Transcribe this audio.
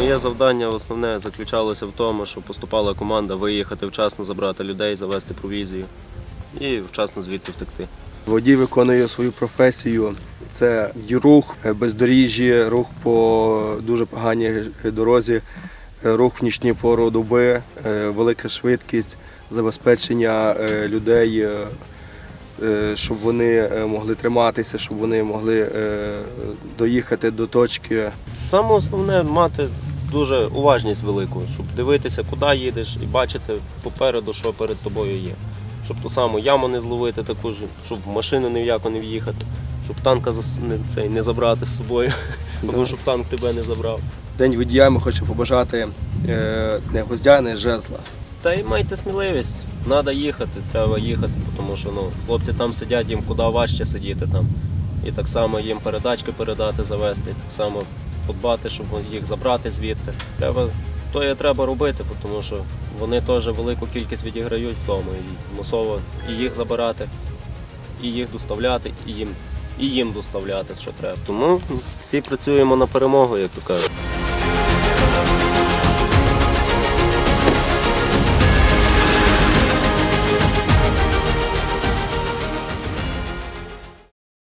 Моє завдання основне заключалося в тому, що поступала команда виїхати вчасно, забрати людей, завести провізію і вчасно звідти втекти. Водій виконує свою професію. Це рух е, бездоріжжі, рух по дуже поганій дорозі, е, рух в нічні пору доби, е, велика швидкість, забезпечення е, людей, е, е, щоб вони е, могли триматися, щоб вони могли е, доїхати до точки. Саме основне мати дуже уважність велику, щоб дивитися, куди їдеш, і бачити попереду, що перед тобою є. Щоб ту саму яму не зловити таку ж, щоб в машину ні в не в'їхати, щоб танка не, цей, не забрати з собою, тому щоб танк тебе не забрав. День водія ми хочемо побажати е, не гвоздя, не жезла. Та й майте сміливість, треба їхати, треба їхати, тому що ну, хлопці там сидять, їм куди важче сидіти там. І так само їм передачки передати, завести, і так само подбати, щоб їх забрати звідти. Треба, то є треба робити, тому що вони теж велику кількість відіграють в тому. І мусово і їх забирати, і їх доставляти, і їм, і їм доставляти, що треба. Тому всі працюємо на перемогу, як то кажуть.